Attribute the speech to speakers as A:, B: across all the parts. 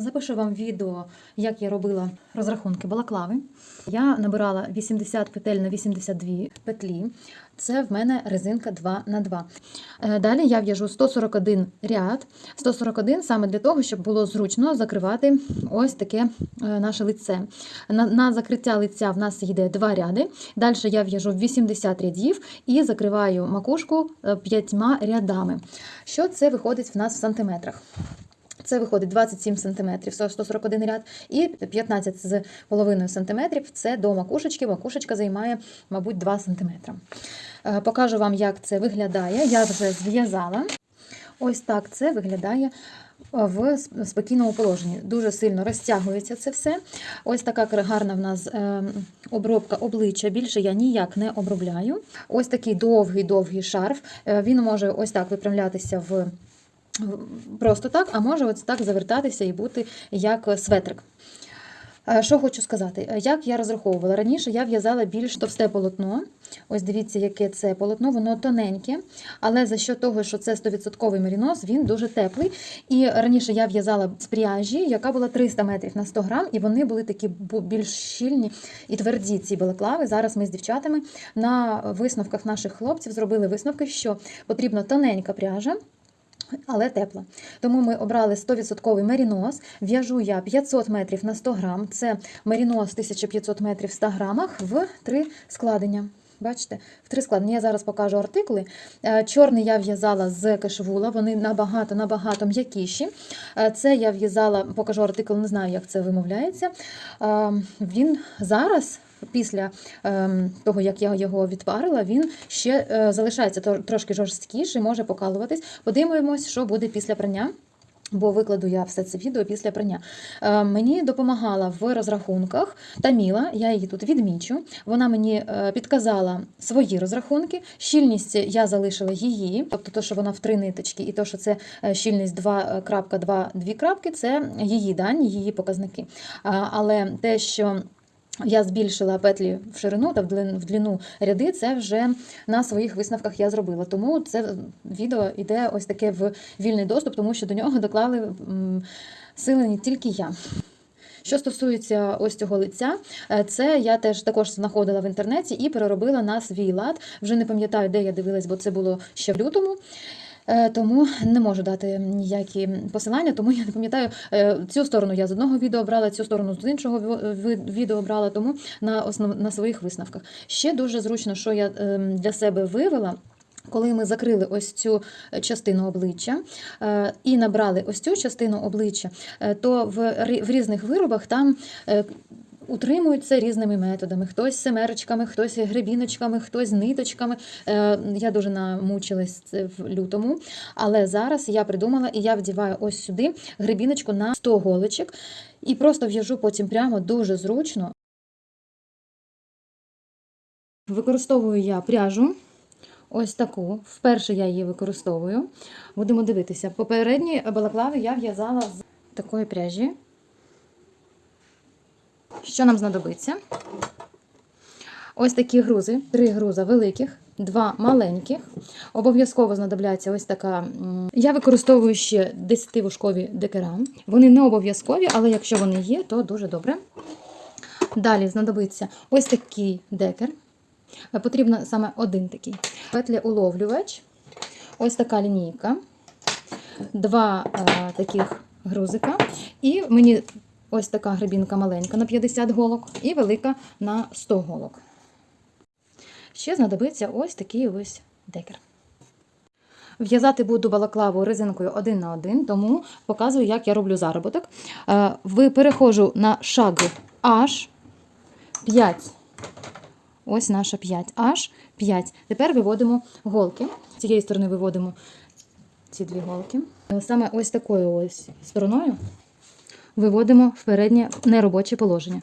A: Запишу вам відео, як я робила розрахунки балаклави. Я набирала 80 петель на 82 петлі. Це в мене резинка 2 на 2. Е, Далі я в'яжу 141 ряд. 141 саме для того, щоб було зручно закривати ось таке е, наше лице. На, на закриття лиця в нас йде два ряди. Далі я в'яжу 80 рядів і закриваю макушку е, п'ятьма рядами. Що це виходить в нас в сантиметрах? Це виходить 27 см, 141 ряд, і 15 з половиною см це до макушечки. Макушечка займає, мабуть, 2 см. Е, Покажу вам, як це виглядає. Я вже зв'язала. Ось так це виглядає в спокійному положенні. Дуже сильно розтягується це все. Ось така гарна в нас е, обробка обличчя. Більше я ніяк не обробляю. Ось такий довгий-довгий шарф. Е, Він може ось так виправлятися в просто так, а може ось так завертатися і бути як светрик. Е, Що хочу сказати, як я розраховувала раніше, я в'язала більш товсте полотно. Ось дивіться, яке це полотно, воно тоненьке, але за що того, що це 100% мерінос, він дуже теплий. І раніше я в'язала з пряжі, яка була 300 метрів на 100 грам, і вони були такі більш щільні і тверді ці балаклави. Зараз ми з дівчатами на висновках наших хлопців зробили висновки, що потрібна тоненька пряжа але тепла. Тому ми обрали 100% мерінос. В'яжу я 500 метрів на 100 грам. Це мерінос 1500 метрів в 100 грамах в три складення. Бачите, в три складення. Я зараз покажу артикули. Е, Чорний я в'язала з кешвула, вони набагато-набагато м'якіші. Е, Це я в'язала, покажу артикул, не знаю, як це вимовляється. Е, Він зараз після того, як я його відпарила, він ще залишається трошки жорсткіший, може покалуватись. Подивимось, що буде після прання. Бо викладу я все це відео після прання. Е, мені допомагала в розрахунках Таміла, я її тут відмічу. Вона мені е, підказала свої розрахунки. Щільність я залишила її, тобто то, що вона в три ниточки, і то, що це е, щільність 2.2, 2 крапки, це її дані, її показники. Але те, що я збільшила петлі в ширину та в длину ряди, це вже на своїх висновках я зробила. Тому це відео йде ось таке в вільний доступ, тому що до нього доклали сили не тільки я. Що стосується ось цього лиця, е, це я теж також знаходила в інтернеті і переробила на свій лад. Вже не пам'ятаю, де я дивилась, бо це було ще в лютому. Е, тому не можу дати ніякі посилання, тому я не пам'ятаю е, цю сторону. Я з одного відео брала, цю сторону з іншого відео брала, тому на основ на своїх висновках. Ще дуже зручно, що я ем, для себе вивела. Коли ми закрили ось цю частину обличчя е, і набрали ось цю частину обличчя, то в різних виробах там Утримуються різними методами. Хтось семерочками, хтось гребіночками, хтось ниточками. Е, я дуже намучилась в лютому, але зараз я придумала і я вдіваю ось сюди гребіночку на 100 голочок і просто в'яжу потім прямо дуже зручно. Використовую я пряжу. Ось таку. Вперше я її використовую. Будемо дивитися. Попередні балаклави я в'язала з такої пряжі. Що нам знадобиться? Ось такі грузи, три груза великих, два маленьких. Обов'язково знадобляться ось така. Я використовую ще 10-вушкові декера. Вони не обов'язкові, але якщо вони є, то дуже добре. Далі знадобиться ось такий декер. Потрібно саме один такий. Петля уловлювач, ось така лінійка, два е, таких грузика. І мені Ось така грибінка маленька на 50 голок і велика на 100 голок. Ще знадобиться ось такий ось декер. В'язати буду балаклаву резинкою один на один, тому показую, як я роблю заробіток. Е, ви переходжу на шаг аж 5. Ось наша 5, аж 5. Тепер виводимо голки. З цієї сторони виводимо ці дві голки. Е, саме ось такою ось стороною виводимо в переднє неробоче положення.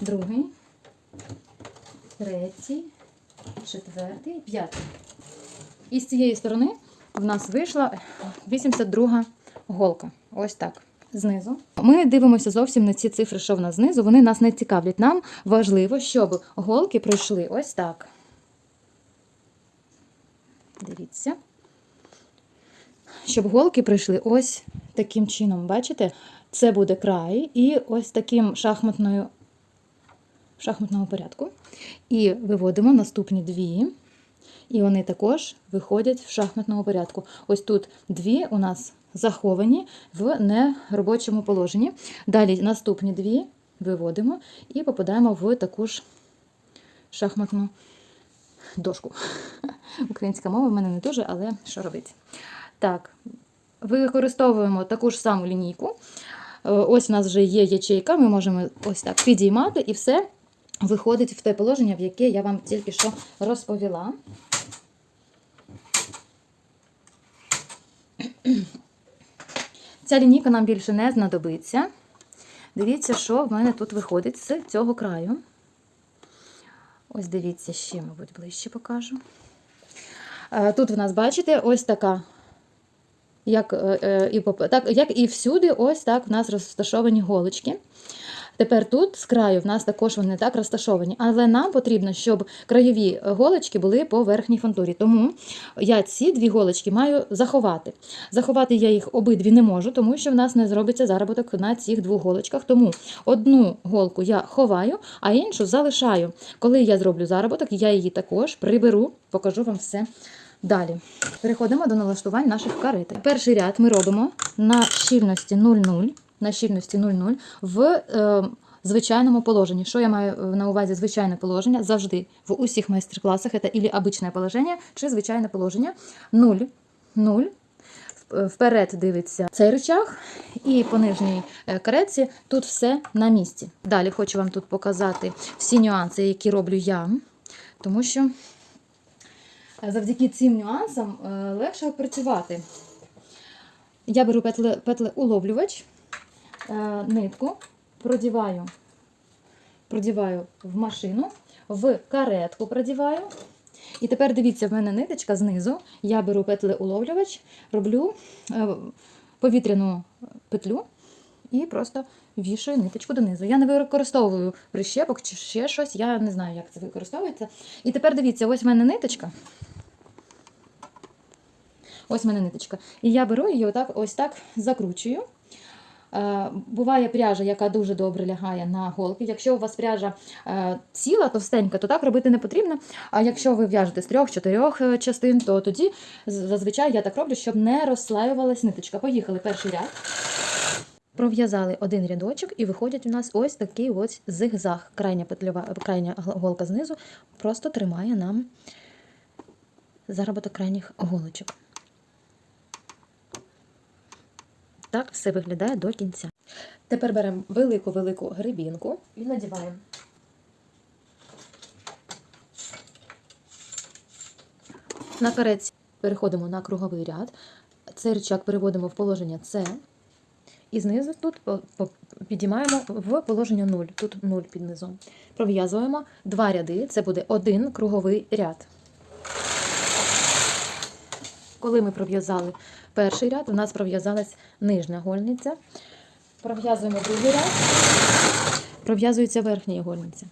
A: Другий, третій, четвертий, п'ятий. І з цієї сторони в нас вийшла 82 голка. Ось так. Знизу. Ми дивимося зовсім на ці цифри, що в нас знизу. Вони нас не цікавлять. Нам важливо, щоб голки пройшли ось так. Дивіться щоб голки прийшли ось таким чином. Бачите? Це буде край і ось таким шахматною шахматного порядку. І виводимо наступні дві. І вони також виходять в шахматному порядку. Ось тут дві у нас заховані в неробочому положенні. Далі наступні дві виводимо і попадаємо в таку ж шахматну дошку. Українська мова в мене не дуже, але що робити? Так, використовуємо таку ж саму лінійку. Е, Ось у нас вже є ячейка, ми можемо ось так підіймати і все виходить в те положення, в яке я вам тільки що розповіла. Ця лінійка нам більше не знадобиться. Дивіться, що в мене тут виходить з цього краю. Ось дивіться, ще, мабуть, ближче покажу. Е, Тут в нас, бачите, ось така, як, е, е, і, так, як і всюди, ось так в нас розташовані голочки. Тепер тут з краю в нас також вони так розташовані, але нам потрібно, щоб краєві голочки були по верхній фантурі. Тому я ці дві голочки маю заховати. Заховати я їх обидві не можу, тому що в нас не зробиться заробіток на цих двох голочках. Тому одну голку я ховаю, а іншу залишаю. Коли я зроблю заробіток, я її також приберу, покажу вам все. Далі переходимо до налаштувань наших кареток. Перший ряд ми робимо на щільності 0,0, на щільності 0,0 в е, звичайному положенні. Що я маю е, на увазі звичайне положення? Завжди в усіх майстер-класах це ілі обичне положення, чи звичайне положення 0, 0. Вперед дивиться цей рычаг, і по нижній е, каретці тут все на місці. Далі хочу вам тут показати всі нюанси, які роблю я, тому що завдяки цим нюансам е, легше працювати. Я беру петлеуловлювач, е, нитку, продіваю, продіваю в машину, в каретку продіваю. І тепер дивіться, в мене ниточка знизу. Я беру петлеуловлювач, роблю е, повітряну петлю і просто вішаю ниточку донизу. Я не використовую прищепок чи ще щось, я не знаю, як це використовується. І тепер дивіться, ось в мене ниточка. Ось в мене ниточка. І я беру її отак, ось так закручую. Е, Буває пряжа, яка дуже добре лягає на голки. Якщо у вас пряжа е, ціла, товстенька, то так робити не потрібно. А якщо ви в'яжете з трьох-чотирьох е, частин, то тоді зазвичай я так роблю, щоб не розслаювалась ниточка. Поїхали перший ряд. Пров'язали один рядочок і виходить у нас ось такий ось зигзаг. Крайня петльова, крайня голка знизу просто тримає нам заробіток крайніх голочок. Так все виглядає до кінця. Тепер беремо велику-велику грибінку і надіваємо. На карець переходимо на круговий ряд. Цей рычаг переводимо в положення С. І знизу тут підіймаємо в положення 0. Тут 0 під низом. Пров'язуємо два ряди. Це буде один круговий ряд. Коли ми пров'язали перший ряд, у нас пров'язалась нижня гольниця. Пров'язуємо другий ряд, пров'язується верхня гольниця.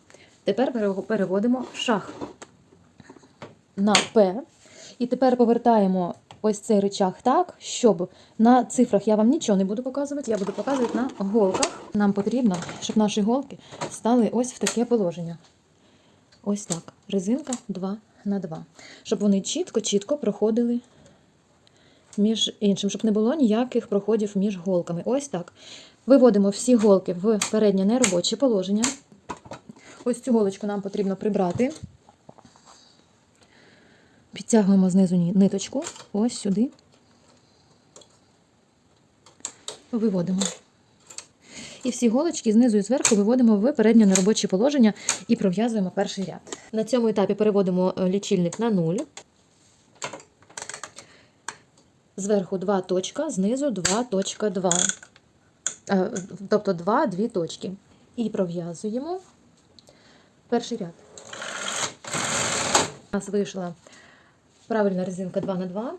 A: Тепер пере- переводимо шах на П. І тепер повертаємо ось цей рычаг так, щоб на цифрах я вам нічого не буду показувати, я буду показувати на голках. Нам потрібно, щоб наші голки стали ось в таке положення. Ось так. Резинка 2 на 2. Щоб вони чітко-чітко проходили між іншим, щоб не було ніяких проходів між голками. Ось так. Виводимо всі голки в переднє неробоче положення. Ось цю голочку нам потрібно прибрати. Підтягуємо знизу ниточку. Ось сюди. Виводимо. І всі голочки знизу і зверху виводимо в переднє неробоче положення і пров'язуємо перший ряд. На цьому етапі переводимо е, лічильник на 0. Зверху 2 точка, знизу 2 точка 2. Е, Тобто 2, 2 точки. І пров'язуємо перший ряд. У нас вийшла правильна резинка 2 на 2.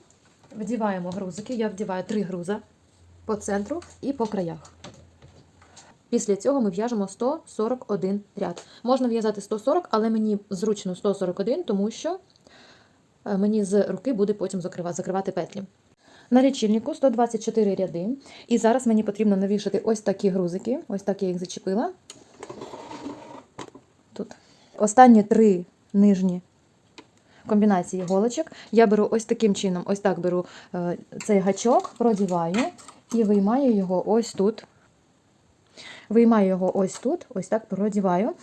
A: Вдіваємо грузики. Я вдіваю 3 груза по центру і по краях. Після цього ми в'яжемо 141 ряд. Можна в'язати 140, але мені зручно 141, тому що е, мені з руки буде потім закривати петлі. На лічильнику 124 ряди. І зараз мені потрібно навішати ось такі грузики. Ось так я їх зачепила. Тут. Останні три нижні комбінації голочок. Я беру ось таким чином, ось так беру е, цей гачок, продіваю і виймаю його ось тут. Виймаю його ось тут, ось так продіваю.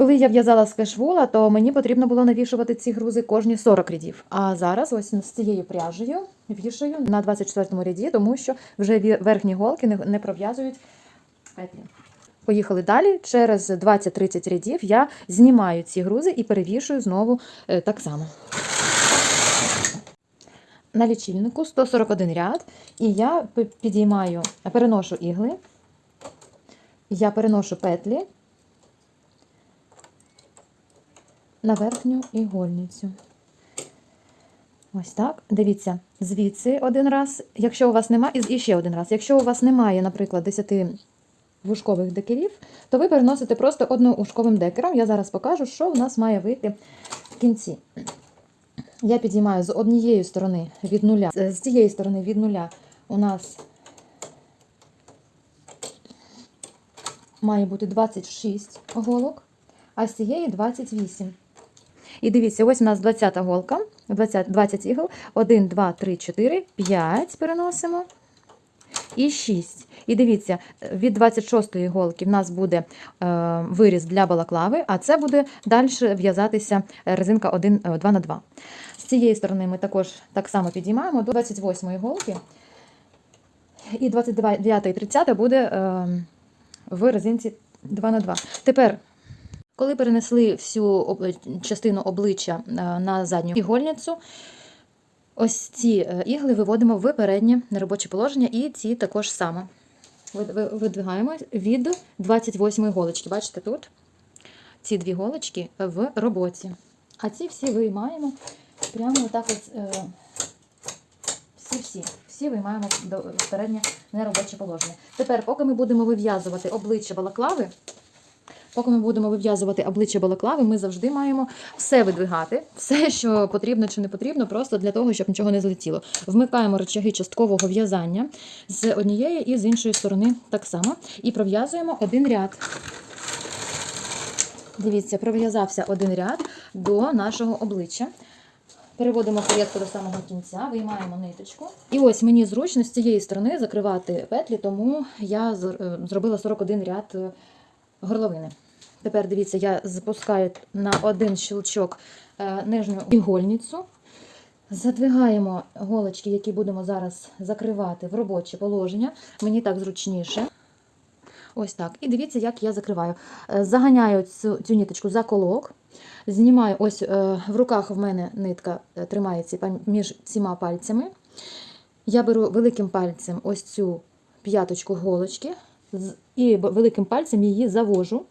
A: Коли я в'язала з кешвула, то мені потрібно було навішувати ці грузи кожні 40 рядів. А зараз ось з цією пряжею вішаю на 24 ряді, тому що вже верхні голки не, не пров'язують петлі. Поїхали далі. Через 20-30 рядів я знімаю ці грузи і перевішую знову е, так само. На лічильнику 141 ряд, і я підіймаю, переношу ігли, я переношу петлі на верхню ігольницю. Ось так. Дивіться, звідси один раз, якщо у вас немає, і ще один раз. Якщо у вас немає, наприклад, 10 вушкових декерів, то ви переносите просто одноушковим декером. Я зараз покажу, що в нас має вийти в кінці. Я підіймаю з однієї сторони від нуля, з цієї сторони від нуля у нас має бути 26 голок, а з цієї 28. І дивіться, ось у нас 20 голка, 20, 20 ігл. 1, 2, 3, 4, 5 переносимо. І 6. І дивіться, від 26-ї голки в нас буде е, виріз для балаклави, а це буде далі в'язатися резинка 1, е, 2 на 2. З цієї сторони ми також так само підіймаємо до 28-ї голки. І 29 і 30 буде е, в резинці 2 на 2. Тепер коли перенесли всю частину обличчя е, на задню ігольницю, ось ці е, ігли виводимо в переднє неробоче положення, і ці також само. Видвигаємо від 28 голочки. Бачите тут? Ці дві голочки в роботі. А ці всі виймаємо прямо отак ось. е, Всі-всі. Всі виймаємо до переднє неробоче положення. Тепер, поки ми будемо вив'язувати обличчя балаклави, Поки ми будемо вив'язувати обличчя балаклави, ми завжди маємо все видвигати, все, що потрібно чи не потрібно, просто для того, щоб нічого не злетіло. Вмикаємо рычаги часткового в'язання з однієї і з іншої сторони так само. І пров'язуємо один ряд. Дивіться, пров'язався один ряд до нашого обличчя. Переводимо каретку до самого кінця, виймаємо ниточку. І ось мені зручно з цієї сторони закривати петлі, тому я е, зробила 41 ряд е, горловини. Тепер дивіться, я запускаю на один щелчок е, нижню ігольницю. Задвигаємо голочки, які будемо зараз закривати в робоче положення. Мені так зручніше. Ось так. І дивіться, як я закриваю. Е, Заганяю цю, цю ниточку за колок. Знімаю, ось е, в руках в мене нитка тримається між цими пальцями. Я беру великим пальцем ось цю п'яточку голочки і великим пальцем її завожу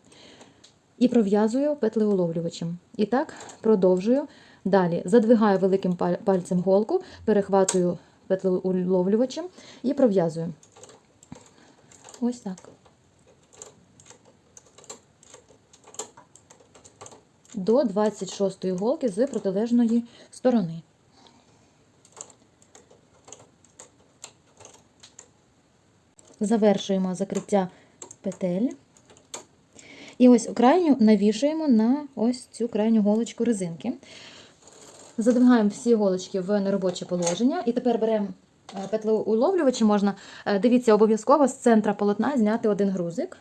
A: і пров'язую петлеуловлювачем. І так продовжую. Далі задвигаю великим пальцем голку, перехватую петлеуловлювачем і пров'язую. Ось так. До 26 голки з протилежної сторони. Завершуємо закриття петель. І ось крайню навішуємо на ось цю крайню голочку резинки. Задвигаємо всі голочки в неробоче положення. І тепер беремо е, петлеуловлювачі можна, е, дивіться, обов'язково з центра полотна зняти один грузик.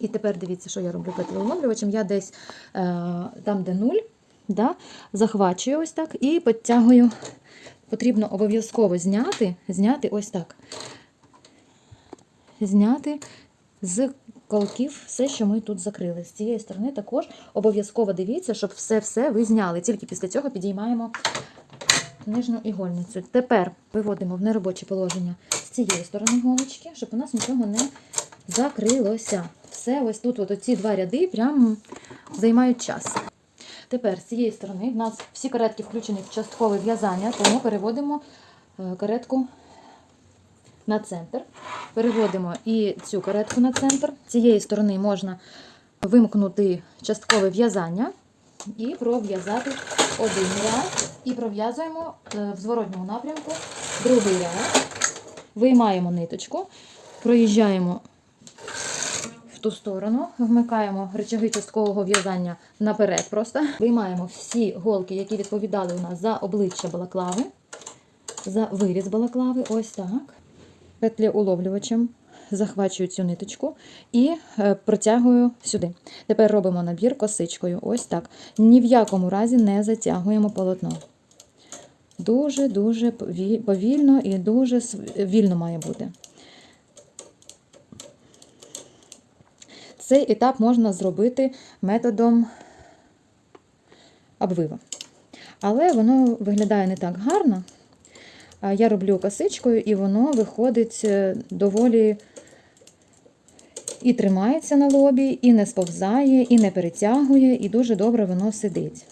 A: І тепер дивіться, що я роблю петлеуловлювачем. Я десь е, там, де нуль, да, захвачую ось так і підтягую. Потрібно обов'язково зняти, зняти ось так. Зняти з колків все, що ми тут закрили. З цієї сторони також обов'язково дивіться, щоб все-все ви зняли. Тільки після цього підіймаємо нижню ігольницю. Тепер виводимо в неробоче положення з цієї сторони голочки, щоб у нас нічого не закрилося. Все, ось тут, от оці два ряди, прямо займають час. Тепер з цієї сторони в нас всі каретки включені в часткове в'язання, тому переводимо е, каретку на центр. Переводимо і цю каретку на центр. Цієї сторони можна вимкнути часткове в'язання і пров'язати один ряд. І пров'язуємо е, в зворотньому напрямку другий ряд, виймаємо ниточку, проїжджаємо в ту сторону, вмикаємо речаги часткового в'язання наперед просто. Виймаємо всі голки, які відповідали у нас за обличчя балаклави, за виріз балаклави, ось так. Петлі уловлювачем захвачую цю ниточку і е, протягую сюди. Тепер робимо набір косичкою. Ось так. Ні в якому разі не затягуємо полотно. Дуже-дуже повільно і дуже вільно має бути. Цей етап можна зробити методом обвива. Але воно виглядає не так гарно. Я роблю косичкою, і воно виходить е, доволі і тримається на лобі, і не сповзає, і не перетягує, і дуже добре воно сидить.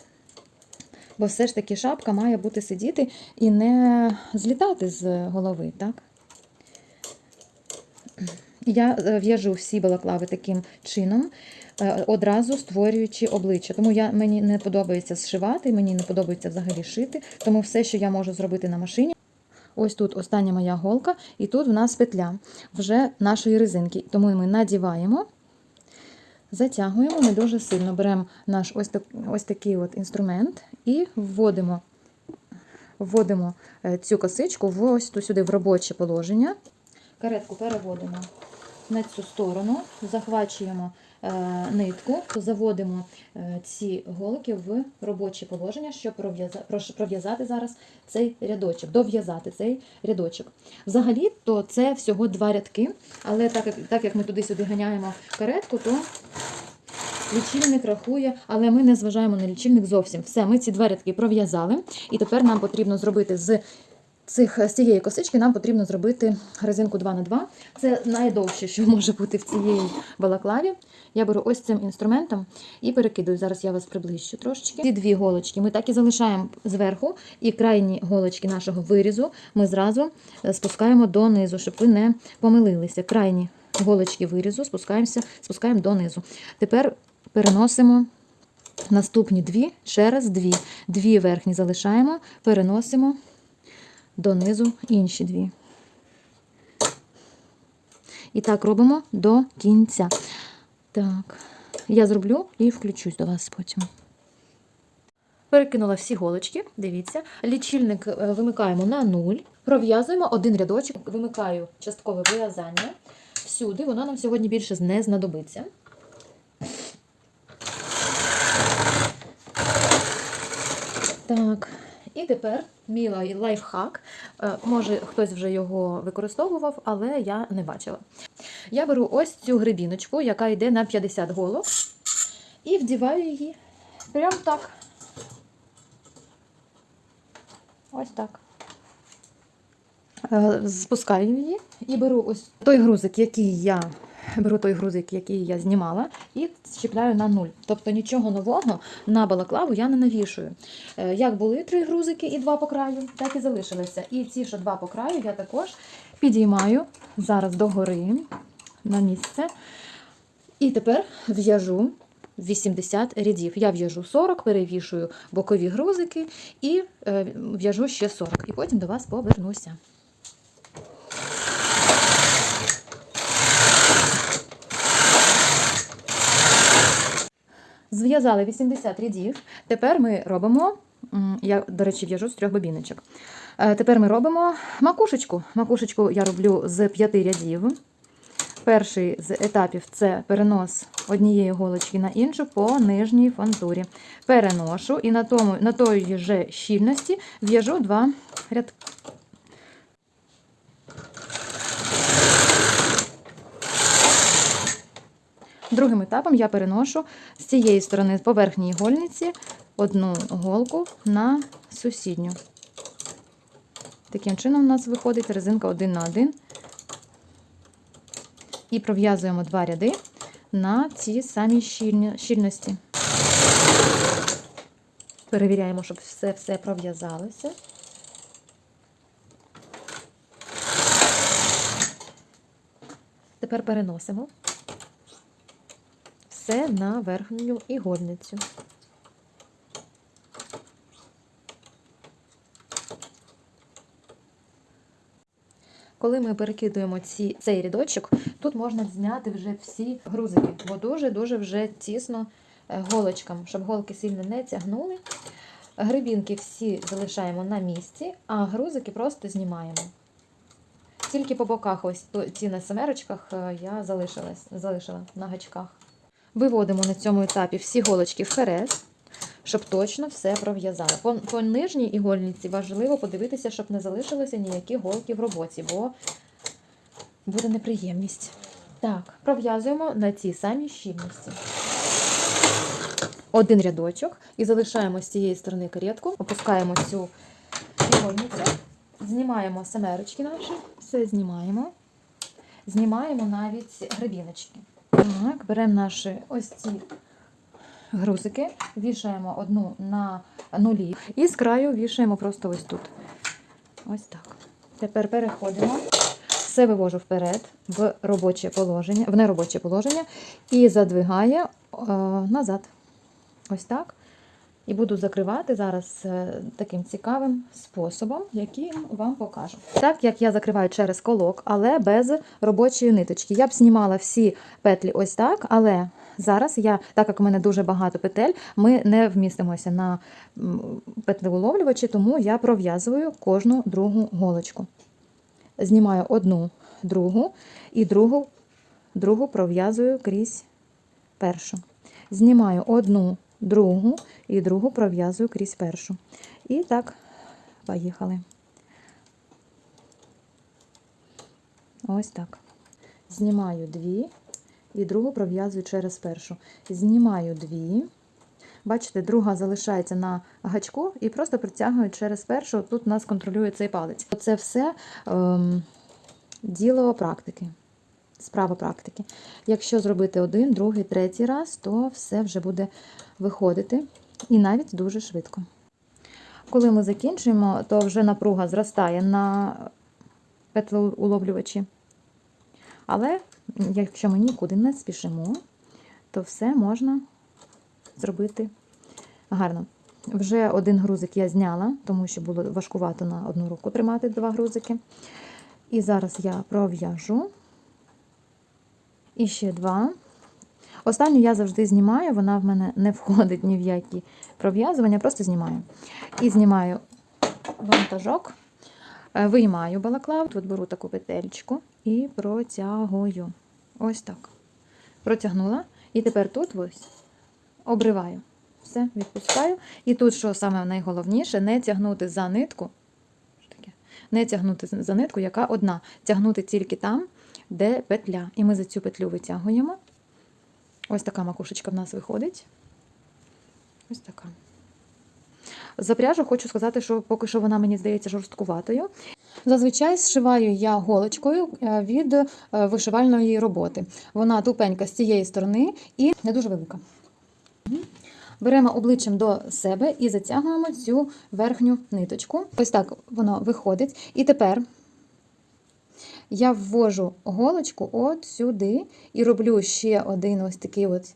A: Бо все ж таки шапка має бути сидіти і не злітати з голови, так? Я е, в'яжу всі балаклави таким чином, е, одразу створюючи обличчя. Тому я, мені не подобається зшивати, мені не подобається взагалі шити. Тому все, що я можу зробити на машині. Ось тут остання моя голка, і тут в нас петля вже нашої резинки. Тому ми надіваємо, затягуємо не дуже сильно. Беремо наш ось, так, ось такий от інструмент і вводимо, вводимо е, цю косичку в ось тут сюди в робоче положення. Каретку переводимо на цю сторону, захвачуємо е, нитку, заводимо е, ці голки в робоче положення, щоб пров'яза- пров'язати зараз цей рядочок, дов'язати цей рядочок. Взагалі, то це всього два рядки, але так як, так як ми туди-сюди ганяємо каретку, то лічильник рахує, але ми не зважаємо на лічильник зовсім. Все, ми ці два рядки пров'язали, і тепер нам потрібно зробити з цих, з цієї косички нам потрібно зробити резинку 2 на 2 Це найдовше, що може бути в цієї балаклаві. Я беру ось цим інструментом і перекидую. Зараз я вас приближу трошечки. Ці дві голочки ми так і залишаємо зверху, і крайні голочки нашого вирізу ми зразу е, спускаємо донизу, щоб ви не помилилися. Крайні голочки вирізу спускаємося, спускаємо донизу. Тепер переносимо наступні дві, ще раз дві. Дві верхні залишаємо, переносимо донизу інші дві. І так робимо до кінця. Так, я зроблю і включусь до вас потім. Перекинула всі голочки, дивіться. Лічильник е, вимикаємо на 0. Пров'язуємо один рядочок, вимикаю часткове вив'язання. Всюди воно нам сьогодні більше не знадобиться. Так, і тепер мій лайфхак. Е, Може, хтось вже його використовував, але я не бачила. Я беру ось цю грибіночку, яка йде на 50 голок, і вдіваю її прямо так. Ось так. Е, Спускаю її і беру ось той грузик, який я беру той грузик, який я знімала, і чіпляю на нуль. Тобто нічого нового на балаклаву я не навішую. Е, Як були три грузики і два по краю, так і залишилися. І ці, що два по краю, я також підіймаю зараз догори на місце. І тепер в'яжу 80 рядів. Я в'яжу 40, перевішую бокові грузики і е, в'яжу ще 40. І потім до вас повернуся. Зв'язали 80 рядів. Тепер ми робимо, я, до речі, в'яжу з трьох бобіночок. Е, Тепер ми робимо макушечку. Макушечку я роблю з п'яти рядів. Перший з етапів це перенос однієї голочки на іншу по нижній фантурі. Переношу і на, тому, на тої же щільності в'яжу два рядки. Другим етапом я переношу з цієї сторони по верхній гольниці одну голку на сусідню. Таким чином у нас виходить резинка один на один. І пров'язуємо два ряди на ці самі щільності. Перевіряємо, щоб все, все пров'язалося. Тепер переносимо все на верхню ігольницю. Коли ми перекидуємо ці, цей рядочок, тут можна зняти вже всі грузики, бо дуже-дуже вже тісно е, голочкам, щоб голки сильно не тягнули. Грибінки всі залишаємо на місці, а грузики просто знімаємо. Тільки по боках, ось ті на семерочках е, я залишилась, залишила на гачках. Виводимо на цьому етапі всі голочки вперед, щоб точно все пров'язали. По, по нижній ігольниці важливо подивитися, щоб не залишилося ніякі голки в роботі, бо буде неприємність. Так, пров'язуємо на цій самій щільності. Один рядочок і залишаємо з цієї сторони каретку, опускаємо цю ігольницю, знімаємо семерочки наші, все знімаємо. Знімаємо навіть гребіночки. Так, беремо наші ось ці грузики, вішаємо одну на нулі і з краю вішаємо просто ось тут. Ось так. Тепер переходимо. Все вивожу вперед в робоче положення, в неробоче положення і задвигаю е, назад. Ось так. І буду закривати зараз е, таким цікавим способом, який вам покажу. Так як я закриваю через колок, але без робочої ниточки. Я б знімала всі петлі ось так, але зараз я, так як у мене дуже багато петель, ми не вмістимося на петлеуловлювачі, тому я пров'язую кожну другу голочку. Знімаю одну другу і другу, другу пров'язую крізь першу. Знімаю одну другу і другу пров'язую крізь першу. І так, поїхали. Ось так. Знімаю дві і другу пров'язую через першу. Знімаю дві. Бачите, друга залишається на гачку і просто притягую через першу. Тут нас контролює цей палець. Це все ем, діло практики. Справа практики. Якщо зробити один, другий, третій раз, то все вже буде виходити і навіть дуже швидко. Коли ми закінчуємо, то вже напруга зростає на петлеуловлювачі. Але якщо ми нікуди не спішимо, то все можна зробити гарно. Вже один грузик я зняла, тому що було важкувато на одну руку тримати два грузики. І зараз я пров'яжу. І ще два. Останню я завжди знімаю, вона в мене не входить ні в які пров'язування, просто знімаю. І знімаю вантажок, е, виймаю балаклав, тут беру таку петельку і протягую. Ось так. Протягнула. І тепер тут ось обриваю. Все, відпускаю. І тут, що саме найголовніше, не тягнути за нитку. Не тягнути за нитку, яка одна. Тягнути тільки там, де петля. І ми за цю петлю витягуємо. Ось така макушечка в нас виходить. Ось така. За пряжу хочу сказати, що поки що вона мені здається жорсткуватою. Зазвичай зшиваю я голочкою е, від е, вишивальної роботи. Вона тупенька з цієї сторони і не дуже велика. Беремо обличчям до себе і затягуємо цю верхню ниточку. Ось так воно виходить. І тепер я ввожу голочку от сюди і роблю ще один ось такий от.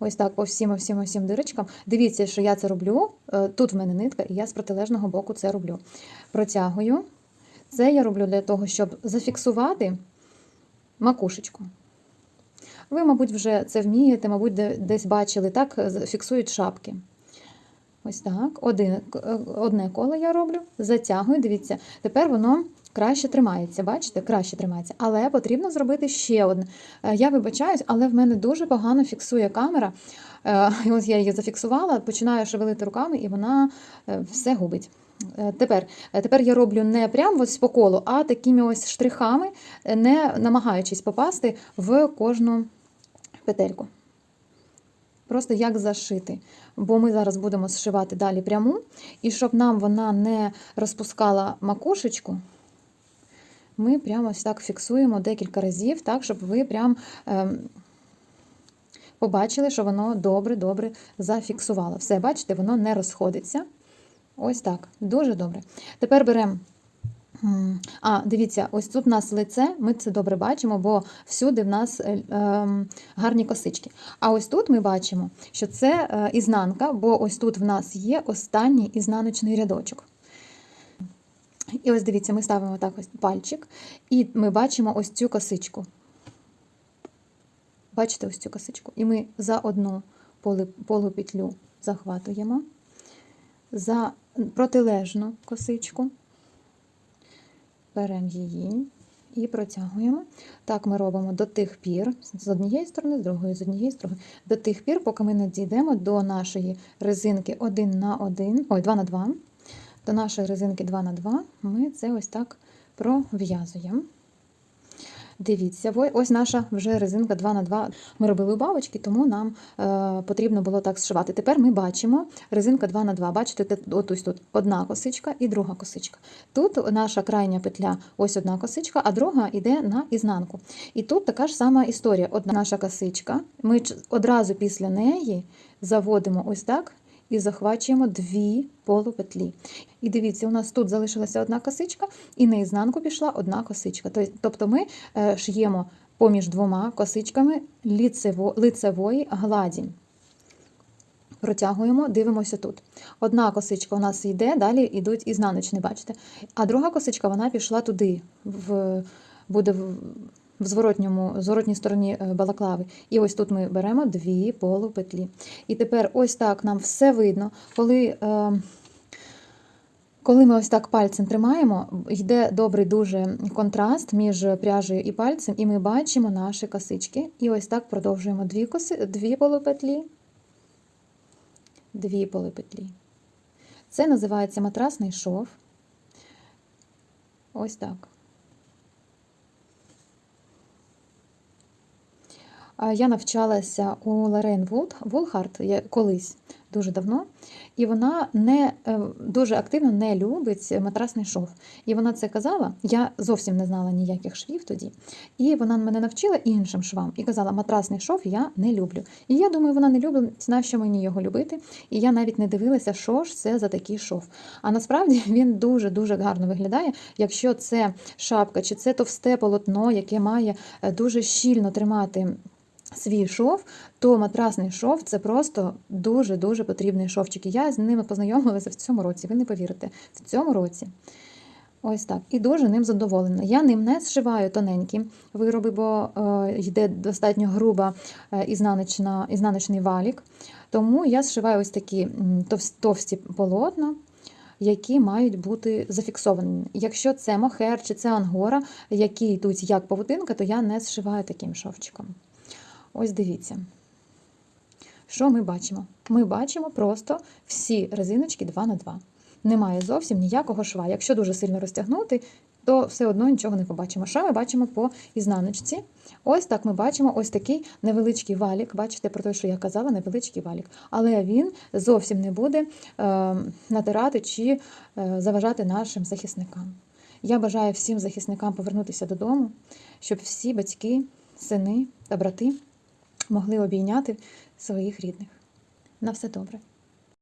A: Ось так по всім, всім, всім дирочкам. Дивіться, що я це роблю. Е, Тут в мене нитка, і я з протилежного боку це роблю. Протягую. Це я роблю для того, щоб зафіксувати макушечку. Ви, мабуть, вже це вмієте, мабуть, десь бачили, так е, фіксують шапки. Ось так. Один, е, одне коло я роблю, затягую. Дивіться, тепер воно краще тримається. Бачите, краще тримається. Але потрібно зробити ще одне. Е, Я вибачаюсь, але в мене дуже погано фіксує камера. Е, І ось я її зафіксувала, починаю шевелити руками, і вона все губить. Тепер, тепер я роблю не прямо ось по колу, а такими ось штрихами, не намагаючись попасти в кожну петельку. Просто як зашити. Бо ми зараз будемо зшивати далі пряму, і щоб нам вона не розпускала макушечку, ми прямо ось так фіксуємо декілька разів, так, щоб ви прям ем, побачили, що воно добре-добре зафіксувало. Все, бачите, воно не розходиться. Ось так. Дуже добре. Тепер беремо. А, дивіться, ось тут у нас лице, ми це добре бачимо, бо всюди в нас е, ем, гарні косички. А ось тут ми бачимо, що це е, ізнанка, бо ось тут в нас є останній ізнаночний рядочок. І ось дивіться, ми ставимо так ось пальчик, і ми бачимо ось цю косичку. Бачите ось цю косичку? І ми за одну полупетлю захватуємо, за протилежну косичку, беремо її і протягуємо. Так ми робимо до тих пір, з однієї сторони, з другої, з однієї з до тих пір, поки ми не дійдемо до нашої резинки 1 на 1, ой, 2 на 2. До нашої резинки 2 на 2 ми це ось так пров'язуємо. Дивіться, ось наша вже резинка 2 на 2 Ми робили убавочки, тому нам е, потрібно було так зшивати. Тепер ми бачимо резинка 2 на 2 Бачите, от ось тут одна косичка і друга косичка. Тут наша крайня петля, ось одна косичка, а друга йде на ізнанку. І тут така ж сама історія. Одна наша косичка. Ми одразу після неї заводимо ось так і захвачуємо дві полупетлі. І дивіться, у нас тут залишилася одна косичка, і на ізнанку пішла одна косичка. Тобто ми е, шиємо поміж двома косичками лицевої гладі. Протягуємо, дивимося тут. Одна косичка у нас йде, далі йдуть ізнаночні, бачите? А друга косичка вона пішла туди, в, буде в, в зворотньому, зворотній стороні е, балаклави. І ось тут ми беремо дві полупетлі. І тепер ось так нам все видно, коли. Е, коли ми ось так пальцем тримаємо, йде добрий дуже контраст між пряжею і пальцем, і ми бачимо наші косички. І ось так продовжуємо дві, коси, дві полупетлі, дві полупетлі. Це називається матрасний шов. Ось так. Я навчалася у Лорен Вулд, Вулхарт колись дуже давно, і вона не е, дуже активно не любить матрасний шов. І вона це казала. Я зовсім не знала ніяких швів тоді. І вона мене навчила іншим швам і казала, матрасний шов я не люблю. І я думаю, вона не любить, нащо мені його любити. І я навіть не дивилася, що ж це за такий шов. А насправді він дуже дуже гарно виглядає, якщо це шапка чи це товсте полотно, яке має е, дуже щільно тримати. Свій шов, то матрасний шов це просто дуже-дуже потрібний шовчик. І я з ними познайомилася в цьому році. Ви не повірите, в цьому році. Ось так. І дуже ним задоволена. Я ним не зшиваю тоненькі вироби, бо е, йде достатньо груба е, ізнаночна, ізнаночний валік. Тому я зшиваю ось такі товсті полотна, які мають бути зафіксовані. Якщо це мохер чи це ангора, які йдуть як павутинка, то я не зшиваю таким шовчиком. Ось дивіться. Що ми бачимо? Ми бачимо просто всі резиночки 2 на 2. Немає зовсім ніякого шва. Якщо дуже сильно розтягнути, то все одно нічого не побачимо. Що ми бачимо по ізнаночці? Ось так ми бачимо ось такий невеличкий валік. Бачите, про те, що я казала, невеличкий валік. Але він зовсім не буде е, натирати чи е, заважати нашим захисникам. Я бажаю всім захисникам повернутися додому, щоб всі батьки, сини та брати могли обійняти своїх рідних. На все добре.